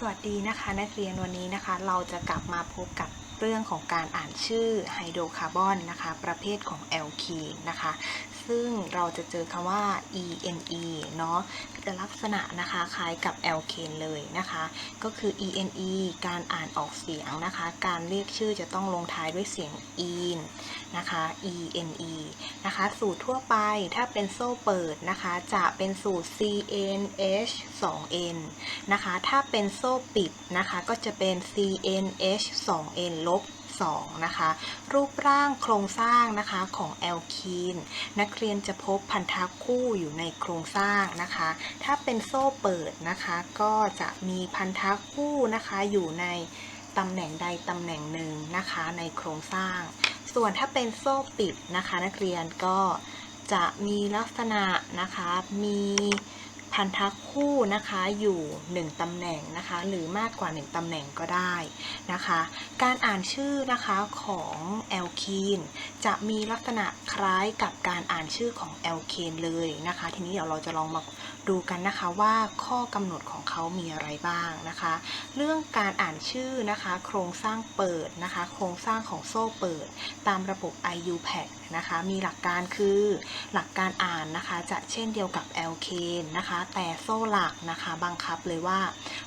สวัสดีนะคะนักเรียนวันนี้นะคะ เราจะกลับมาพบกับเรื่องของการอ่านชื่อไฮโดรคาร์บอนนะคะ ประเภทของแอลคีนนะคะ ซึ่งเราจะเจอคำว่า ene เนาะจะลักษณะนะคะคล้ายกับแอลเคนเลยนะคะ ก็คือ ene การอ่านออกเสียงนะคะ การเรียกชื่อจะต้องลงท้ายด้วยเสียง in นะคะ ene นะคะ สูตรทั่วไปถ้าเป็นโซ่เปิดนะคะ จะเป็นสูตร cnh 2n นะคะ ถ้าเป็นโซ่ปิดนะคะ ก็จะเป็น cnh 2n ลบ 2 นะคะ รูปร่างโครงสร้างนะคะของแอลคีนนักเรียนจะพบพันธะคู่อยู่ในโครงสร้างนะคะ ถ้าเป็นโซ่เปิดนะคะ ก็จะมีพันธะคู่นะคะอยู่ในตำแหน่งใดตำแหน่งหนึ่งนะคะในโครงสร้าง ส่วนถ้าเป็นโซ่ปิดนะคะ นักเรียนก็จะมีลักษณะนะคะมี พันธะคู่นะคะอยู่ 1ตำแหน่งนะคะหรือมากกว่า 1ตำแหน่งก็ได้นะคะ การอ่านชื่อนะคะของแอลคีนจะมีลักษณะคล้ายกับการอ่านชื่อของแอลเคนเลยนะคะ ทีนี้เดี๋ยวเราจะลองมา ดูกันนะคะว่าข้อกำหนดของเขามีอะไรบ้างนะคะ เรื่องการอ่านชื่อนะคะ โครงสร้างเปิดนะคะ โครงสร้างของโซ่เปิด ตามระบบ IUPAC นะคะ มีหลักการคือหลักการอ่านนะคะ จะเช่นเดียวกับ l k นะคะ แต่โซ่หลักนะคะบังคับเลยว่า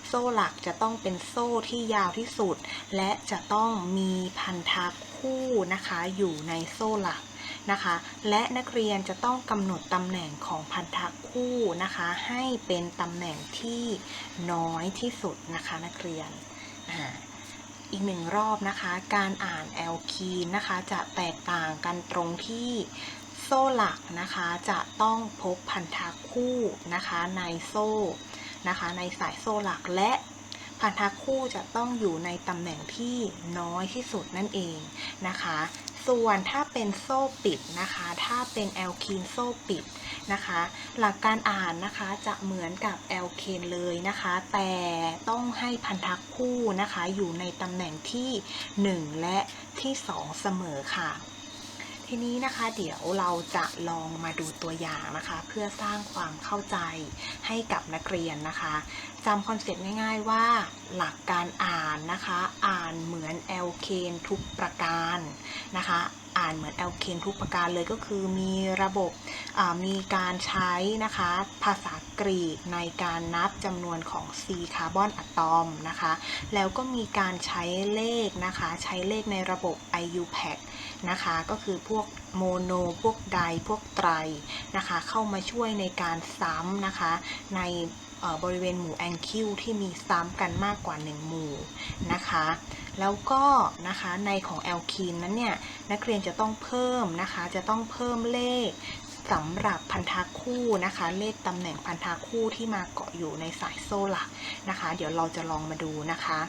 โซ่หลักจะต้องเป็นโซ่ที่ยาวที่สุด และจะต้องมีพันธะคู่นะคะอยู่ในโซ่หลัก นะคะ และนักเรียนจะต้องกำหนดตำแหน่งของพันธะคู่นะคะ ให้เป็นตำแหน่งที่น้อยที่สุดนะคะนักเรียนออีกหนึ่งรอบนะคะ การอ่านแอลคีนนะคะ จะแตกต่างกันตรงที่โซ่หลักนะคะจะต้องพบพันธะคู่นะคะในโซ่นะคะ ในสายโซ่หลักและพันธะคู่จะต้องอยู่ในตำแหน่งที่น้อยที่สุดนั่นเองนะคะ ส่วนถ้าเป็นโซ่ปิดนะคะ ถ้าเป็นแอลคีนโซ่ปิดนะคะ หลักการอ่านนะคะจะเหมือนกับแอลเคนเลยนะคะ แต่ต้องให้พันธะคู่นะคะ อยู่ในตำแหน่งที่ 1 และที่ 2 เสมอค่ะ ทีนี้นะคะ เดี๋ยวเราจะลองมาดูตัวอย่างนะคะ เพื่อสร้างความเข้าใจให้กับนักเรียนนะคะจำคอนเซ็ปต์ง่าย ๆ ว่า หลักการอ่านนะคะ อ่านเหมือนแอลเคนทุกประการนะคะ อ่านเหมือนแอลเคนทุกประการเลยก็คือมีระบบมีการใช้นะคะภาษากรีกในการนับจำนวนของ C คาร์บอนอะตอมนะคะแล้วก็มีการใช้เลขนะคะใช้เลขในระบบ IUPAC นะคะก็คือพวกโมโนพวกไดพวกไตรนะคะเข้ามาช่วยในการซ้ำนะคะในบริเวณหมู่แองคิวที่มีซ้ำกันมากกว่า 1 หมู่นะคะ แล้วก็นะคะในของแอลคีนนั้นเนี่ยนักเรียนจะต้องเพิ่มนะคะ จะต้องเพิ่มเลขสำหรับพันธะคู่นะคะ เลขตำแหน่งพันธะคู่ที่มาเกาะอยู่ในสายโซ่หลักนะคะ เดี๋ยวเราจะลองมาดูนะคะ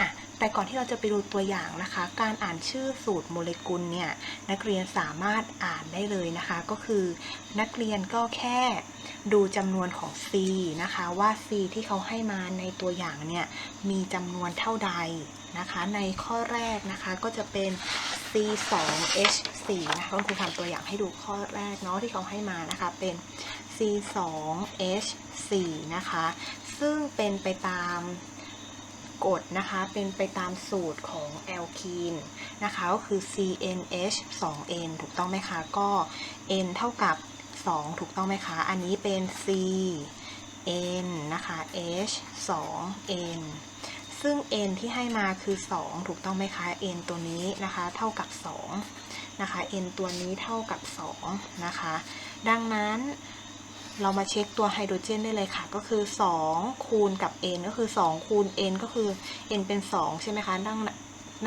อะ แต่ก่อนที่เราจะไปดูตัวอย่างนะคะ การอ่านชื่อสูตรโมเลกุลเนี่ยนักเรียนสามารถอ่านได้เลยนะคะ ก็คือนักเรียนก็แค่ดูจำนวนของ C นะคะว่า C ที่เขาให้มาในตัวอย่างเนี่ยมีจำนวนเท่าใดนะคะ ในข้อแรกนะคะก็จะเป็น C2H4 นะคะคุณครูทำตัวอย่างให้ดูข้อแรกเนาะที่เขาให้มานะคะเป็น C2H4 นะคะ ซึ่งเป็นไปตาม กฎนะคะเป็นไปตามสูตรของแอลคีนนะคะก็คือ CNH 2N ถูกต้องไหมคะ ก็ N เท่ากับ 2 ถูกต้องไหมคะ อันนี้เป็น C N นะคะ H 2 N ซึ่ง n ที่ให้มาคือ 2 ถูกต้องไหมคะ n ตัวนี้นะคะเท่ากับ2นะคะ n ตัวนี้เท่ากับ2นะคะ ดังนั้น เรามาเช็คตัวไฮโดรเจนได้เลยค่ะ ก็คือ 2 คูณกับ n ก็คือ 2 คูณ n ก็คือ n เป็น 2 ใช่ไหมคะดัง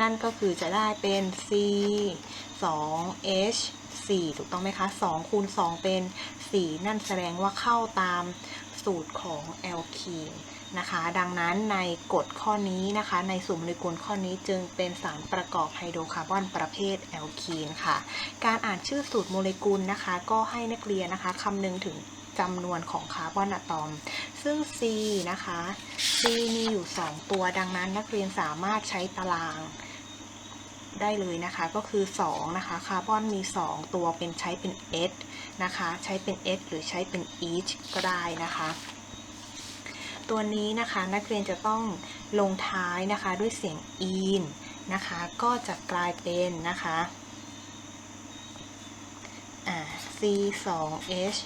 นั่นก็คือจะได้เป็น c 2 h 4 ถูกต้องไหมคะ 2 คูณ 2 เป็น 4 นั่นแสดงว่าเข้าตามสูตรของแอลคีนนะคะ ดังนั้นในกฎข้อนี้นะคะ ในสูตรโมเลกุลข้อนี้จึงเป็นสารประกอบไฮโดรคาร์บอนประเภทแอลคีนค่ะ การอ่านชื่อสูตรโมเลกุลนะคะ ก็ให้นักเรียนนะคะคำนึงถึง จำนวนของคาร์บอนอะตอม ซึ่ง C นะคะ C มีอยู่ 2 ตัวดังนั้นนักเรียนสามารถใช้ตารางได้เลยนะคะก็คือ 2 นะคะคาร์บอนมี 2 ตัวเป็นใช้เป็น S นะคะ ใช้เป็น S หรือใช้เป็น each ก็ได้นะคะ ตัวนี้นะคะนักเรียนจะต้องลงท้ายนะคะด้วยเสียง in นะคะ ก็จะกลายเป็นนะคะ c 2 h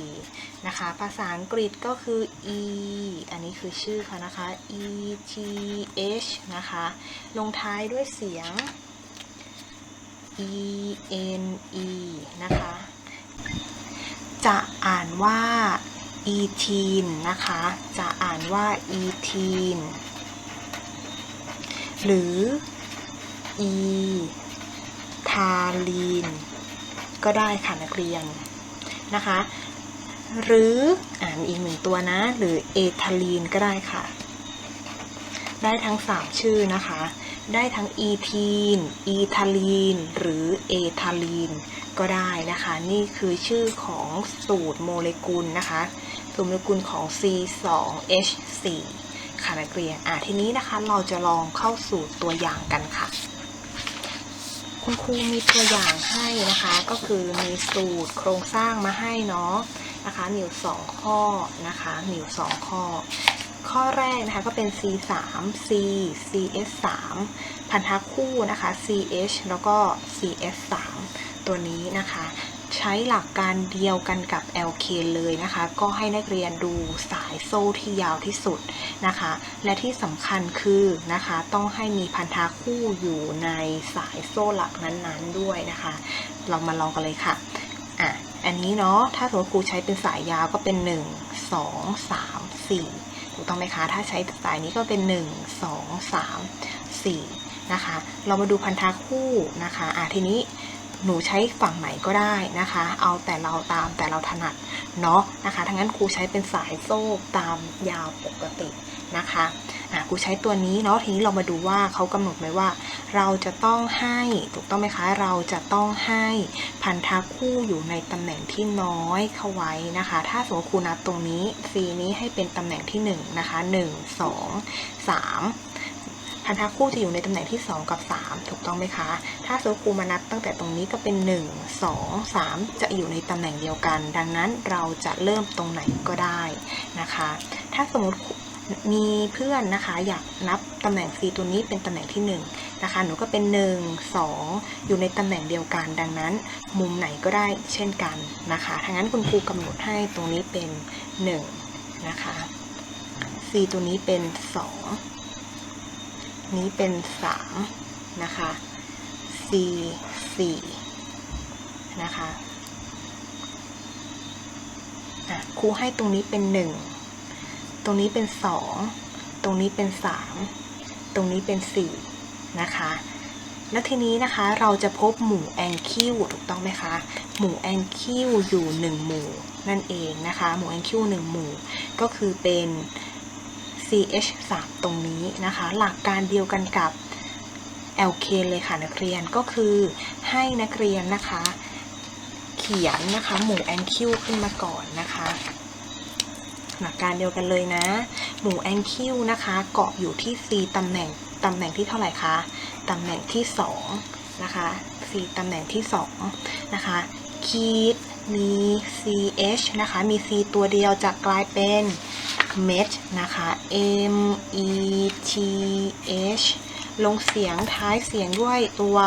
4 นะคะ ภาษาอังกฤษก็คือ e อันนี้คือชื่อเขานะคะ e t h นะคะ ลงท้ายด้วยเสียง e n e นะคะ จะอ่านว่า e t e e n นะคะ จะอ่านว่า e t e e n หรือ e t a l i n ก็ได้ค่ะนักเรียน นะคะ หรืออ่านอีกหนึ่งตัวนะ หรือเอทาลีนก็ได้ค่ะ ได้ทั้ง 3 ชื่อนะคะ ได้ทั้งอีทีนอีทาลีน หรือเอทาลีนก็ได้นะคะ นี่คือชื่อของสูตรโมเลกุลนะคะ สูตรโมเลกุลของ C2H4 ค่ะนักเรียนอะทีนี้นะคะเราจะลองเข้าสู่ตัวอย่างกันค่ะ คุณครูมีตัวอย่างให้นะคะ ก็คือมีสูตรโครงสร้างมาให้เนาะนะคะมีอยู่สองข้อนะคะมีอยู่สองข้อ ข้อแรกนะคะก็เป็น C 3 C CS 3พันธะคู่นะคะ CH แล้วก็ CS 3ตัวนี้นะคะ ใช้หลักการเดียวกันกับ LK เลยนะคะ ก็ให้นักเรียนดูสายโซ่ที่ยาวที่สุดนะคะ และที่สำคัญคือนะคะ ต้องให้มีพันธะคู่อยู่ในสายโซ่หลักนั้นๆด้วยนะคะ เรามาลองกันเลยค่ะอะ อันนี้เนาะ ถ้าสมมติครูใช้เป็นสายยาวก็เป็น 1 2 3 4 ถูกต้องไหมคะ ถ้าใช้สายนี้ก็เป็น 1 2 3 4 นะคะ เรามาดูพันธะคู่นะคะอะทีนี้ หนูใช้ฝั่งไหนก็ได้นะคะ เอาแต่เราตามแต่เราถนัดเนาะนะคะทั้งนั้นครูใช้เป็นสายโซ่ตามยาวปกตินะคะอะครูใช้ตัวนี้เนาะทีนี้เรามาดูว่าเขากำหนดไว้ว่า เราจะต้องให้ถูกต้องไหมคะ เราจะต้องให้พันธะคู่อยู่ในตำแหน่งที่น้อยเข้าไว้นะคะ ถ้าสมมติครูนับตรงนี้ C นี้ให้เป็นตำแหน่งที่1นะคะ1 2 3 พันธะคู่จะอยู่ในตำแหน่งที่ 2 กับ 3 ถูกต้องไหมคะ ถ้าสมมติครูมานับตั้งแต่ตรงนี้ก็เป็น 1 2 3 จะอยู่ในตำแหน่งเดียวกัน ดังนั้นเราจะเริ่มตรงไหนก็ได้นะคะ ถ้าสมมติมีเพื่อนนะคะอยากนับตำแหน่ง C ตัวนี้เป็นตำแหน่งที่1นะคะหนูก็เป็น 1 2 อยู่ในตำแหน่งเดียวกัน ดังนั้น มุมไหนก็ได้เช่นกันนะคะถ้างั้นคุณครูกำหนดให้ตรงนี้เป็น 1 นะคะ C ตัวนี้เป็น 2 นี้เป็นสามนะคะ C สี่นะคะครูให้ตรงนี้เป็นหนึ่งตรงนี้เป็นสองตรงนี้เป็นสามตรงนี้เป็นสี่นะคะ แล้วทีนี้นะคะเราจะพบหมู่แองคิวถูกต้องไหมคะ หมู่แองคิวอยู่หนึ่งหมู่นั่นเองนะคะ หมู่แองคิวหนึ่งหมู่ก็คือเป็น CH3 ตรงนี้นะคะ หลักการเดียวกันกับ LK เลยค่ะนักเรียนก็คือให้นักเรียนนะคะ เขียนนะคะหมู่แอนคิวขึ้นมาก่อนนะคะหลักการเดียวกันเลยนะ หมู่แอนคิวนะคะเกาะอยู่ที่ C ตำแหน่งตำแหน่งที่เท่าไหร่คะตำแหน่งที่2นะคะ C ตำแหน่งที่2นะคะคีดมี CH นะคะ มี C ตัวเดียวจะกลายเป็น met นะคะ m e t h ลงเสียงท้ายเสียงด้วยตัว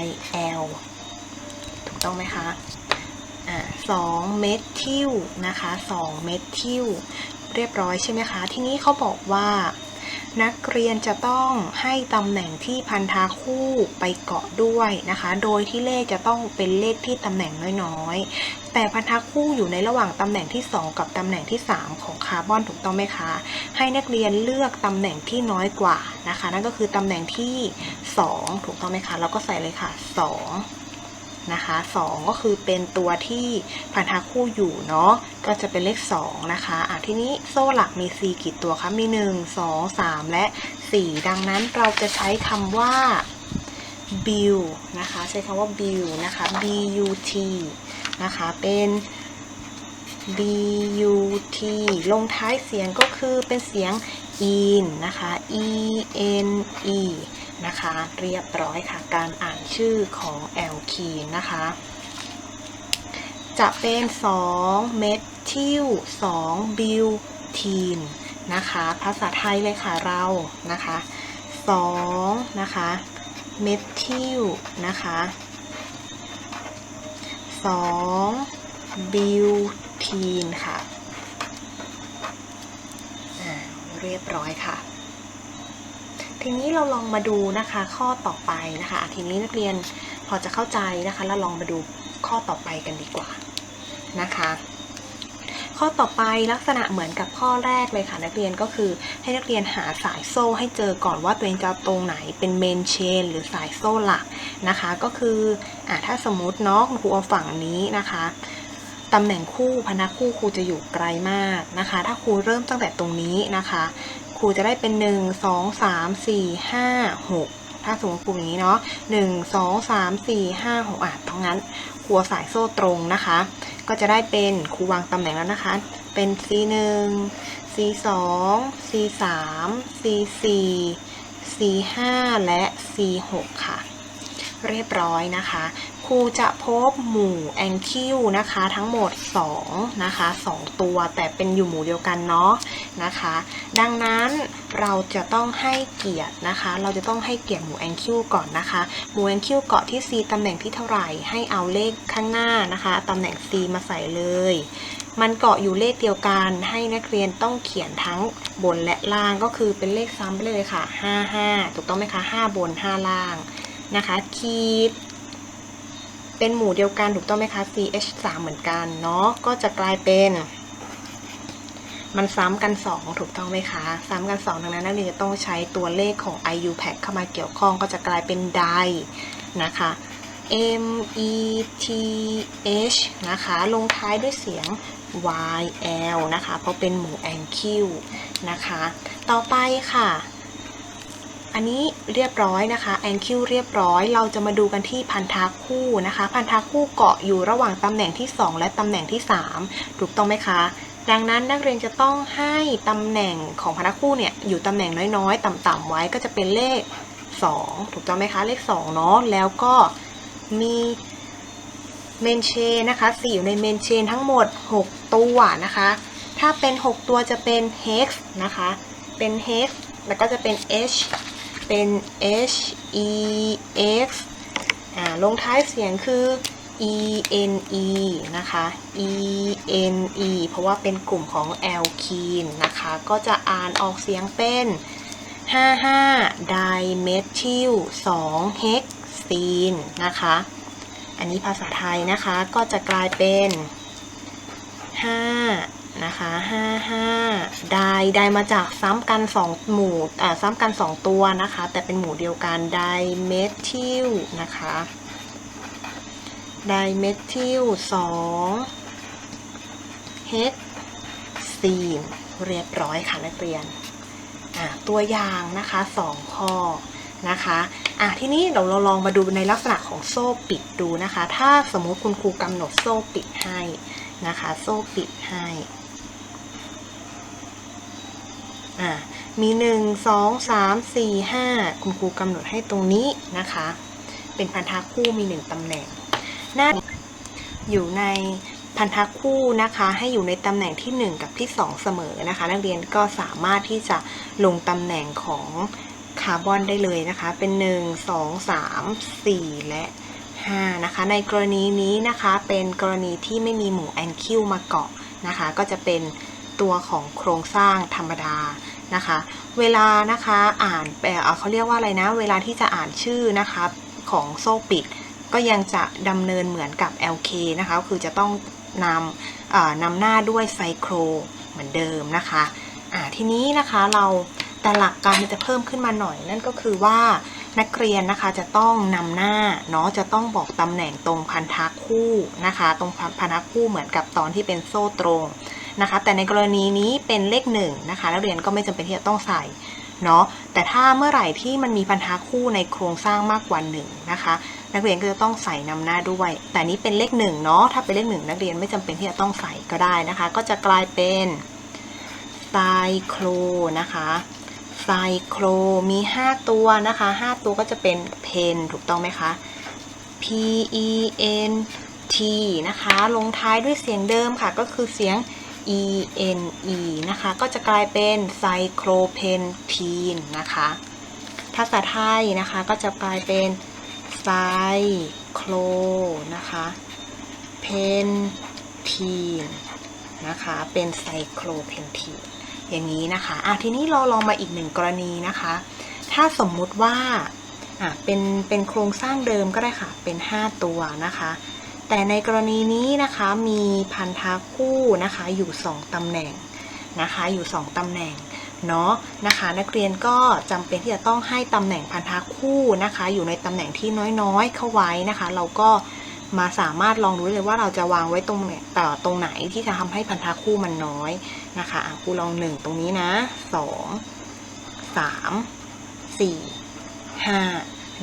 y l ถูกต้องไหมคะอ่าสองเมทิลนะคะสองเมทิลเรียบร้อยใช่ไหมคะ ที่นี้เขาบอกว่า นักเรียนจะต้องให้ตำแหน่งที่พันธะคู่ไปเกาะด้วยนะคะ โดยที่เลขจะต้องเป็นเลขที่ตำแหน่งน้อยๆ แต่พันธะคู่อยู่ในระหว่างตำแหน่งที่ 2 กับตำแหน่งที่ 3 ของคาร์บอนถูกต้องไหมคะ ให้นักเรียนเลือกตำแหน่งที่น้อยกว่านะคะ นั่นก็คือตำแหน่งที่ 2 ถูกต้องไหมคะ แล้วก็ใส่เลยค่ะ 2 นะคะ2ก็คือเป็นตัวที่พันธะคู่อยู่เนาะก็จะเป็นเลข2นะคะอะทีนี้โซ่หลักมี4กี่ตัวคะมี 1 2 3 และ 4 ดังนั้นเราจะใช้คำว่า build นะคะใช้คำว่า build นะคะ b u t นะคะเป็น b u t ลงท้ายเสียงก็คือเป็นเสียง in นะคะ e n e นะคะ เรียบร้อยค่ะการอ่านชื่อของ a l k e n นนะคะ จะเป็น 2 เมทิล2บิวทีนนะคะ ภาษาไทยเลยค่ะเรานะคะสองนะคะเมทิลนะคะสองบิวทีนค่ะเรียบร้อยค่ะ ทีนี้เราลองมาดูนะคะข้อต่อไปนะคะ ทีนี้นักเรียนพอจะเข้าใจนะคะ แล้วลองมาดูข้อต่อไปกันดีกว่านะคะ ข้อต่อไปลักษณะเหมือนกับข้อแรกเลยค่ะนักเรียนก็คือให้นักเรียนหาสายโซ่ให้เจอก่อนว่าตัวเองจะตรงไหนเป็นเมนเชนหรือสายโซ่หลักนะคะ ก็คืออ่าถ้าสมมติเนาะครูเอาฝั่งนี้นะคะตำแหน่งคู่พนักคู่ครูจะอยู่ไกลมากนะคะ ถ้าครูเริ่มตั้งแต่ตรงนี้นะคะ ครูจะได้เป็น 1 2 3 4 5 6 ถ้าสมมติครูอย่างนี้เนาะ1 2 3 4 5 6อะเพราะงั้นครูสายโซ่ตรงนะคะ ก็จะได้เป็นครูวางตำแหน่งแล้วนะคะ เป็น C1 C2 C3 C4 C5 และ C6 ค่ะ เรียบร้อยนะคะ ครูจะพบหมู่แองคิวนะคะ ทั้งหมด2นะคะ2 ตัวแต่เป็นอยู่หมู่เดียวกันเนาะนะคะ ดังนั้นเราจะต้องให้เกียรตินะคะ เราจะต้องให้เกียรติหมู่แองคิวก่อนนะคะ หมู่แองคิวเกาะที่ C ตำแหน่งที่เท่าไหร่ให้เอาเลขข้างหน้านะคะตำแหน่ง C มาใส่เลย มันเกาะอยู่เลขเดียวกันให้นักเรียนต้องเขียนทั้งบนและล่างก็คือเป็นเลขซ้ำไปเลยค่ะ 5 5 ถูกต้องไหมคะ 5 บน 5 ล่างนะคะ คีด เป็นหมู่เดียวกันถูกต้องไหมคะ CH 3เหมือนกันเนาะก็จะกลายเป็น มันซ้ำกัน 2 ถูกต้องไหมคะ ซ้ำกัน 2 ดังนั้นนักเรียนจะต้องใช้ตัวเลขของ IUPAC เข้ามาเกี่ยวข้องก็จะกลายเป็นไดนะคะ M E T H นะคะ ลงท้ายด้วยเสียง Y L นะคะ เพราะเป็นหมู่แองคิวนะคะ ต่อไปค่ะ อันนี้เรียบร้อยนะคะแองคิวเรียบร้อย เราจะมาดูกันที่พันธะคู่นะคะ พันธะคู่เกาะอยู่ระหว่างตำแหน่งที่ 2 และตำแหน่งที่ 3 ถูกต้องไหมคะ ดังนั้นนักเรียนจะต้องให้ตำแหน่งของพันธะคู่เนี่ยอยู่ตำแหน่งน้อยๆ ต่ำๆไว้ก็จะเป็นเลข 2 ถูกต้องไหมคะเลข2เนาะแล้วก็มีเมนเชนนะคะ4อยู่ในเมนเชนทั้งหมด 6 ตัวนะคะ ถ้าเป็น 6 ตัวจะเป็น hex นะคะ เป็น hex แล้วก็จะเป็น h เป็น h e x อ่าลงท้ายเสียงคือ e n e นะคะ e n e เพราะว่าเป็นกลุ่มของ alkene นะคะ ก็จะอ่านออกเสียงเป็น 55 dimethyl 2 hexene นะคะ อันนี้ภาษาไทยนะคะก็จะกลายเป็น 5 นะคะ55ได้ได้มาจากซ้ำกัน2หมู่อ่าซ้ำกัน2ตัวนะคะ แต่เป็นหมู่เดียวกันไดเมทิลนะคะไดเมทิล2เฮกซีนเรียบร้อยค่ะนักเรียนอ่าตัวอย่างนะคะ2ข้อนะคะอะทีนี้เราเราลองมาดูในลักษณะของโซ่ปิดดูนะคะ ถ้าสมมุติคุณครูกำหนดโซ่ปิดให้นะคะ โซ่ปิดให้ อะมีหนึ่งสองสามสี่ห้าคุณครูกำหนดให้ตรงนี้นะคะ เป็นพันธะคู่มีหนึ่งตำแหน่งหน้าอยู่ในพันธะคู่นะคะ ให้อยู่ในตำแหน่งที่ 1 กับที่ 2 เสมอนะคะ นักเรียนก็สามารถที่จะลงตำแหน่งของคาร์บอนได้เลยนะคะ เป็น 1 2 3 4 และ 5 นะคะ ในกรณีนี้นะคะเป็นกรณีที่ไม่มีหมู่แอนคิวมาเกาะนะคะ ก็จะเป็น ตัวของโครงสร้างธรรมดานะคะ เวลานะคะอ่านเอ่อเขาเรียกว่าอะไรนะ เวลาที่จะอ่านชื่อนะคะของโซ่ปิด ก็ยังจะดำเนินเหมือนกับ LK นะคะคือจะต้องนำนำหน้าด้วยไซโครเหมือนเดิมนะคะอ่าทีนี้นะคะเราแต่หลักการมันจะเพิ่มขึ้นมาหน่อย นั่นก็คือว่านักเรียนนะคะจะต้องนำหน้าเนาะจะต้องบอกตำแหน่งตรงพันธะคู่นะคะ ตรงพันธะคู่เหมือนกับตอนที่เป็นโซ่ตรง นะคะแต่ในกรณีนี้เป็นเลขหนึ่งนะคะนักเรียนก็ไม่จำเป็นที่จะต้องใส่เนาะแต่ถ้าเมื่อไหร่ที่มันมีพันธะคู่ในโครงสร้างมากกว่าหนึ่งนะคะนักเรียนก็จะต้องใส่นำหน้าด้วย แต่นี้เป็นเลขหนึ่งเนาะถ้าเป็นเลขหนึ่งนักเรียนไม่จำเป็นที่จะต้องใส่ก็ได้นะคะ ก็จะกลายเป็นไซโครนะคะไซโครมี 5 ตัวนะคะ 5 ตัวก็จะเป็นเพนถูกต้องไหมคะ P E N T นะคะ ลงท้ายด้วยเสียงเดิมค่ะ ก็คือเสียง E N E นะคะ ก็จะกลายเป็นไซโครเพนทีนนะคะ ภาษาไทยนะคะก็จะกลายเป็นไซโครนะคะเพนทีนนะคะ เป็นไซโครเพนทีนอย่างนี้นะคะอะทีนี้เราลองมาอีกหนึ่งกรณีนะคะ ถ้าสมมุติว่าอะเป็นเป็นโครงสร้างเดิมก็ได้ค่ะ เป็น 5 ตัวนะคะ แต่ในกรณีนี้นะคะมีพันธะคู่นะคะอยู่ 2ตำแหน่งนะคะอยู่ 2ตำแหน่งเนาะนะคะนักเรียนก็จำเป็นที่จะต้องให้ตำแหน่งพันธะคู่นะคะ อยู่ในตำแหน่งที่น้อยๆ เข้าไว้นะคะ เราก็มาสามารถลองดูเลยว่าเราจะวางไว้ตรงไหนต่อตรงไหนที่จะทำให้พันธะคู่มันน้อยนะคะอะครูลองหนึ่งตรงนี้นะสองสามสี่ห้า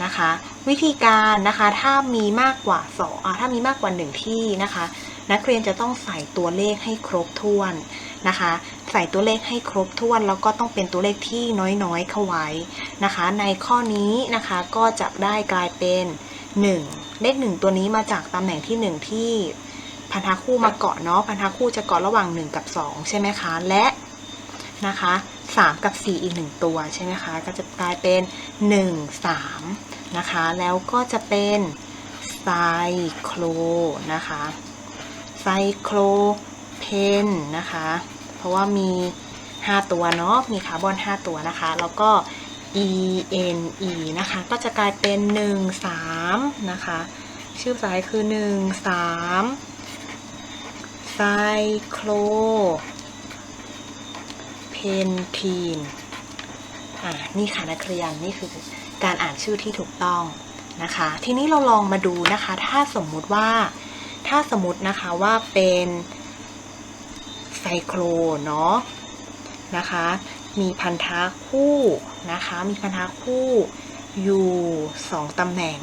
นะคะ วิธีการนะคะถ้ามีมากกว่าสองอะถ้ามีมากกว่าหนึ่งที่นะคะ นักเรียนจะต้องใส่ตัวเลขให้ครบถ้วนนะคะ ใส่ตัวเลขให้ครบถ้วนแล้วก็ต้องเป็นตัวเลขที่น้อยๆเข้าไว้นะคะ ในข้อนี้นะคะก็จะได้กลายเป็น 1 เลข 1 ตัวนี้มาจากตำแหน่งที่ 1 ที่พันธะคู่มาเกาะเนาะพันธะคู่จะเกาะระหว่าง 1 กับ 2 ใช่ไหมคะ และ นะคะ 3 กับ 4 อีก 1 ตัวใช่ไหมคะ ก็จะกลายเป็น 1 3 นะคะ แล้วก็จะเป็นไซโครนะคะไซโครเพนนะคะ เพราะว่ามี 5 ตัวเนาะ มีคาร์บอน 5 ตัวนะคะ แล้วก็ E N E นะคะ ก็จะกลายเป็น 1 3 นะคะ ชื่อภาษาไทยคือ 1 3ไซโคร นทีนอ่านี่ค่ะนักเรียนนี่คือการอ่านชื่อที่ถูกต้องนะคะ ทีนี้เราลองมาดูนะคะ ถ้าสมมุติว่าถ้าสมมตินะคะว่าเป็นไซโครเนาะนะคะ มีพันธะคู่นะคะ มีพันธะคู่อยู่2ตำแหน่ง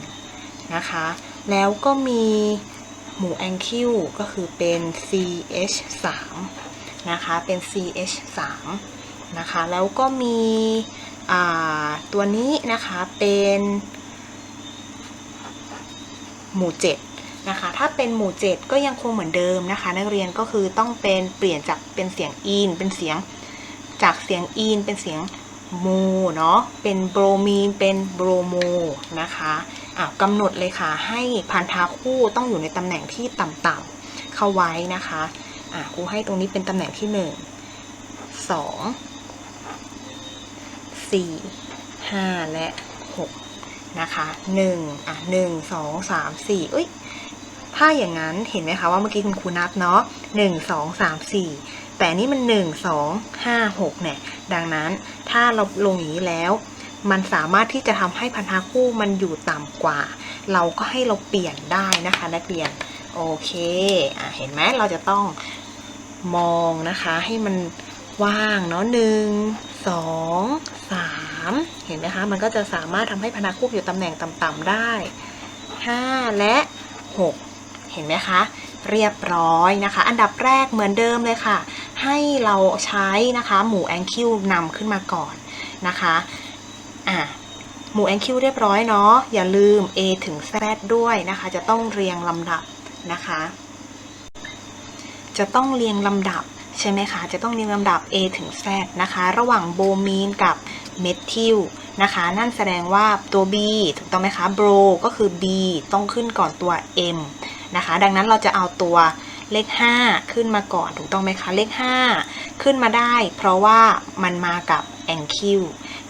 นะคะ แล้วก็มีหมู่แองคิวก็คือเป็น CH3 นะคะ เป็น CH3 นะคะ แล้วก็มีตัวนี้นะคะเป็นหมู่ 7 นะคะ ถ้าเป็นหมู่ 7 ก็ยังคงเหมือนเดิมนะคะ นักเรียนก็คือต้องเป็นเปลี่ยนจากเป็นเสียงอินเป็นเสียงจากเสียงอีน เป็นเสียงโมเนาะเป็นโบรมีนเป็นโบรโมนะคะอ่ากำหนดเลยค่ะ ให้พันธะคู่ต้องอยู่ในตำแหน่งที่ต่ำๆเข้าไว้นะคะอ่าครูให้ตรงนี้เป็นตำแหน่งที่ 1 2 4 5 และ 6 นะคะ1อะ1 2 3 4เอ้ยถ้าอย่างนั้นเห็นไหมคะว่าเมื่อกี้คุณครูนับเนาะ1 2 3 4 แต่นี่มัน 1 2 5 6 เนี่ย ดังนั้นถ้าเราลงอย่างนี้แล้ว มันสามารถที่จะทำให้พันธะคู่มันอยู่ต่ำกว่า เราก็ให้เราเปลี่ยนได้นะคะนักเรียนโอเคอะเห็นไหมเราจะต้องมองนะคะให้มันว่างเนาะหนึ่งสอง สามเห็นไหมคะ มันก็จะสามารถทำให้พนธะคู่อยู่ตำแหน่งต่ำๆได้ห้าและหกเห็นไหมคะ เรียบร้อยนะคะ อันดับแรกเหมือนเดิมเลยค่ะ ให้เราใช้นะคะหมู่แองคิวนำขึ้นมาก่อนนะคะอะหมู่แองคิวเรียบร้อยเนาะ อย่าลืม A ถึง Z ด้วยนะคะ จะต้องเรียงลำดับนะคะ จะต้องเรียงลำดับใช่ไหมคะ จะต้องเรียงลำดับ A ถึง Z นะคะ ระหว่างโบมีนกับ เมทิลนะคะ นั่นแสดงว่าตัว B ถูกต้องไหมคะโบรก็คือ B ต้องขึ้นก่อนตัว M นะคะ ดังนั้นเราจะเอาตัวเลข 5 ขึ้นมาก่อนถูกต้องไหมคะ เลข 5 ขึ้นมาได้ เพราะว่ามันมากับแองคิว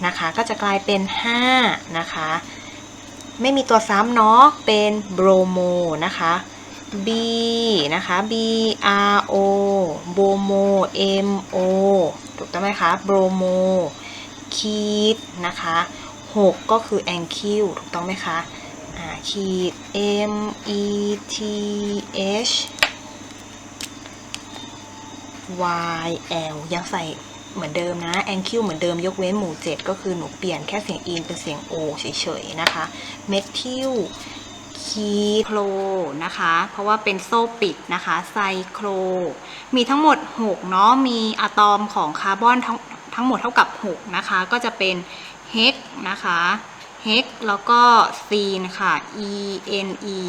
นะคะ ก็จะกลายเป็น 5 นะคะ ไม่มีตัวซ้ำเนาะ เป็นโบรโมนะคะ B นะคะ B R O โบโม M O ถูกต้องไหมคะโบรโม คีดนะคะ6 ก็คือแองคิวถูกต้องไหมคะขีด M E T H Y L ยังใส่เหมือนเดิมนะแองคิวเหมือนเดิมยกเว้นหมู่ 7 ก็คือหนูเปลี่ยนแค่เสียงอีนเป็นเสียง O เฉยๆนะคะเมทิลคีโครนะคะ เพราะว่าเป็นโซ่ปิดนะคะไซโคร มีทั้งหมด 6 เนาะ มีอะตอมของคาร์บอนทั้ง ทั้งหมดเท่ากับ 6 นะคะ ก็จะเป็นเฮกนะคะเฮกแล้วก็ซีนค่ะ E N E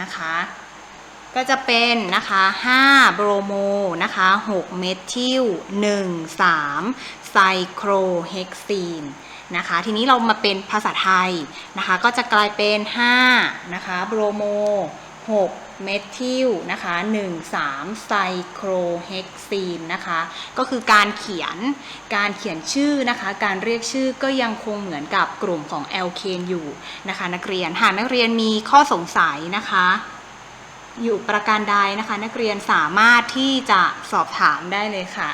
นะคะ ก็จะเป็นนะคะ5โบรโมนะคะ6เมทิล1 3ไซโครเฮกซีนนะคะ ทีนี้เรามาเป็นภาษาไทยนะคะ ก็จะกลายเป็น5นะคะโบรโม6 เมทิลนะคะ1 3 ไซโครเฮกซีนนะคะ ก็คือการเขียนการเขียนชื่อนะคะ การเรียกชื่อก็ยังคงเหมือนกับกลุ่มของแอลเคนอยู่นะคะ นักเรียนหากนักเรียนมีข้อสงสัยนะคะ อยู่ประการใดนะคะ นักเรียนสามารถที่จะสอบถามได้เลยค่ะ